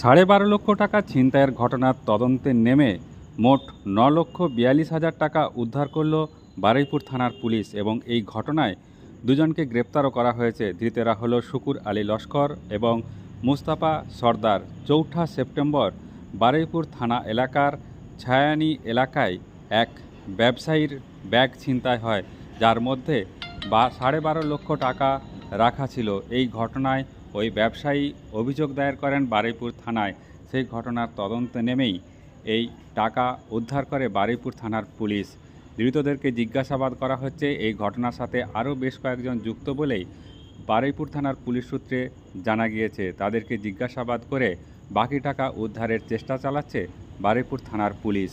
সাড়ে বারো লক্ষ টাকা ছিনতাইয়ের ঘটনার তদন্তে নেমে মোট ন লক্ষ বিয়াল্লিশ হাজার টাকা উদ্ধার করল বারুইপুর থানার পুলিশ এবং এই ঘটনায় দুজনকে গ্রেপ্তারও করা হয়েছে। ধৃতেরা হলো শুকুর আলী লস্কর এবং মুস্তাফা সর্দার। চৌঠা সেপ্টেম্বর বারুইপুর থানা এলাকার ছায়ানি এলাকায় এক ব্যবসায়ীর ব্যাগ ছিনতাই হয়, যার মধ্যে বা সাড়ে বারো লক্ষ টাকা রাখা ছিল। এই ঘটনায় ওই ব্যবসায়ী অভিযোগ দায়ের করেন বারুইপুর থানায়। সেই ঘটনার তদন্তে নেমেই এই টাকা উদ্ধার করে বারুইপুর থানার পুলিশ। ধৃতদেরকে জিজ্ঞাসাবাদ করা হচ্ছে, এই ঘটনার সাথে আরও বেশ কয়েকজন যুক্ত বলেই বারুইপুর থানার পুলিশ সূত্রে জানা গিয়েছে। তাদেরকে জিজ্ঞাসাবাদ করে বাকি টাকা উদ্ধারের চেষ্টা চালাচ্ছে বারুইপুর থানার পুলিশ।